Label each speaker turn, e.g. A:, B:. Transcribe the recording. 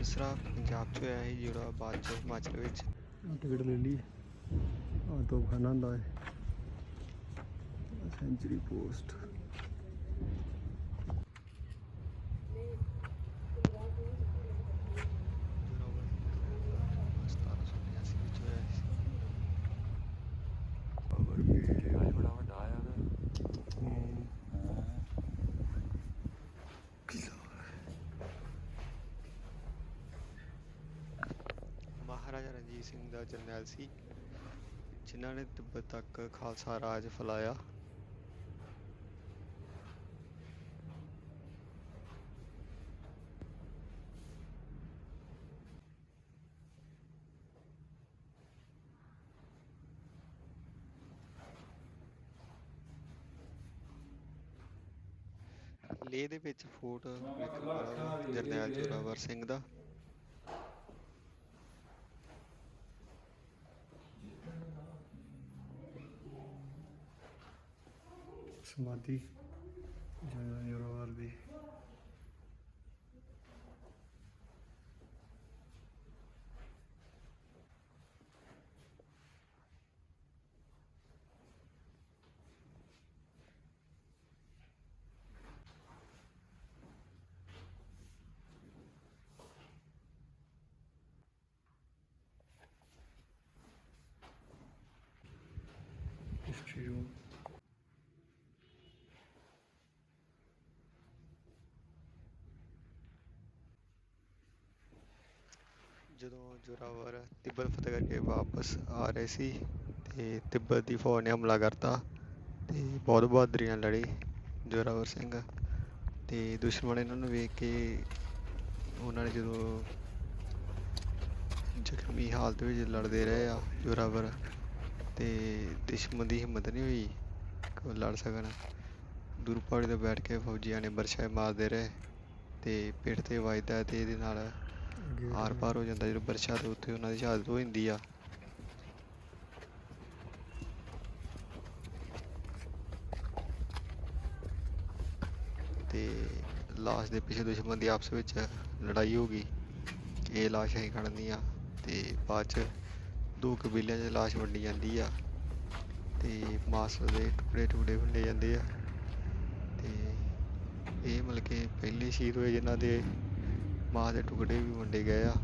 A: ਤੀਸਰਾ ਪੰਜਾਬ 'ਚ ਹੋਇਆ ਸੀ ਜਿਹੜਾ ਬਾਅਦ 'ਚ ਹਿਮਾਚਲ ਵਿੱਚ।
B: ਟਿਕਟ ਲੈ ਲਈ ਆ ਤੋਪਖਾਨਾ ਹੁੰਦਾ ਹੈ। ਸੈਂਚੁਰੀ ਪੋਸਟ
A: ਸਤਾਰਾਂ ਸੌ ਬਿਆਸੀ ਵਿੱਚ ਹੋਇਆ ਸੀ
B: ਪਾਵਰ ਵੀ
C: ਅੱਜ ਬੜਾ ਵੱਡਾ ਆਇਆ ਤੇ
A: ਮਹਾਰਾਜਾ ਰਣਜੀਤ ਸਿੰਘ ਦਾ ਜਰਨੈਲ ਸੀ ਜਿਨ੍ਹਾਂ ਨੇ ਤਿੱਬਤ ਤੱਕ ਖਾਲਸਾ ਰਾਜ ਫੈਲਾਇਆ। ਲੇਹ ਦੇ ਵਿੱਚ ਫੋਰਟ ਜਰਨੈਲ ਜ਼ੋਰਾਵਰ ਸਿੰਘ ਦਾ।
B: समाधि जोरोवर भी Üst yol.
A: ਜਦੋਂ ਜ਼ੋਰਾਵਰ ਤਿੱਬਤ ਫਤਿਹ ਕਰਕੇ ਵਾਪਸ ਆ ਰਹੇ ਸੀ ਤੇ ਤਿੱਬਤ ਦੀ ਫੌਜ ਨੇ ਹਮਲਾ ਕਰਤਾ ਤੇ ਬਹੁਤ ਬਹਾਦਰੀ ਲੜੀ ਜ਼ੋਰਾਵਰ ਸਿੰਘ ਤੇ ਦੁਸ਼ਮਣ ਇਹਨਾਂ ਨੂੰ ਵੇਖ ਕੇ ਉਹਨਾਂ ਨੇ ਜਦੋਂ ਜ਼ਖਮੀ ਹਾਲਤ ਵਿੱਚ ਲੜਦੇ ਰਹੇ ਆ ਜ਼ੋਰਾਵਰ ਤੇ ਦੁਸ਼ਮਣ ਦੀ ਹਿੰਮਤ ਨਹੀਂ ਹੋਈ ਕਿ ਉਹ ਲੜ ਸਕਣ, ਦੂਰ ਪਹਾੜੀ ਤੇ ਬੈਠ ਕੇ ਫੌਜੀਆਂ ਨੇ ਬਰਛੇ ਮਾਰਦੇ ਰਹੇ ਤੇ ਪਿੱਠ ਤੇ ਵੱਜਦਾ ਤੇ ਇਹਦੇ ਨਾਲ ਆਰ ਪਾਰ ਹੋ ਜਾਂਦਾ ਜਦੋਂ ਵਰਸ਼ਾ ਦੇ ਉੱਤੇ ਉਹਨਾਂ ਦੀ ਸ਼ਹਾਦਤ ਹੋ ਜਾਂਦੀ ਆ। ਤੇ ਲਾਸ਼ ਦੇ ਪਿੱਛੇ ਦੁਸ਼ਮਣ ਦੀ ਆਪਸ ਵਿੱਚ ਲੜਾਈ ਹੋ ਗਈ। ਇਹ ਲਾਸ਼ ਅਸੀਂ ਖੜਨੀ ਆ ਤੇ ਬਾਅਦ ਚ ਦੋ ਕਬੀਲਿਆਂ 'ਚ ਲਾਸ਼ ਵੰਡੀ ਜਾਂਦੀ ਆ ਤੇ ਮਾਸ ਦੇ ਟੁਕੜੇ ਟੁਕੜੇ ਵੰਡੇ ਜਾਂਦੇ ਆ। ਤੇ ਇਹ ਮਤਲਬ ਕਿ ਪਹਿਲੇ ਸ਼ਹੀਦ ਹੋਏ ਜਿਨ੍ਹਾਂ ਦੇ ਮਾਂ ਦੇ ਟੁਕੜੇ ਵੀ ਵੰਡੇ ਗਏ ਆ।